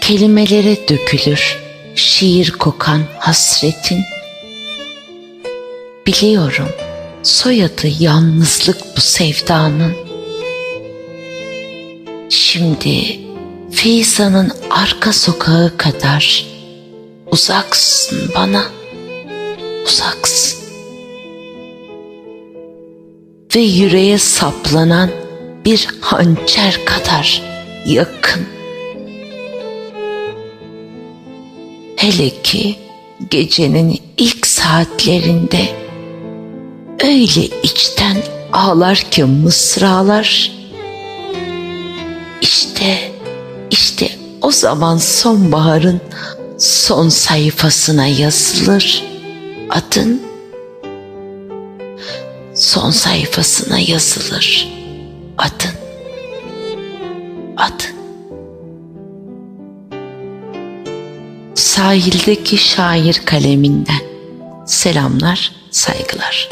Kelimelere dökülür şiir kokan hasretin. Biliyorum soyadı yalnızlık bu sevdanın. Şimdi Feyza'nın arka sokağı kadar uzaksın bana, uzaksın. Ve yüreğe saplanan bir hançer kadar yakın. Hele ki gecenin ilk saatlerinde öyle içten ağlar ki mısralar. İşte, işte o zaman sonbaharın son sayfasına yazılır adın. Son sayfasına yazılır adın. Adın. Sahildeki şair kaleminden selamlar, saygılar.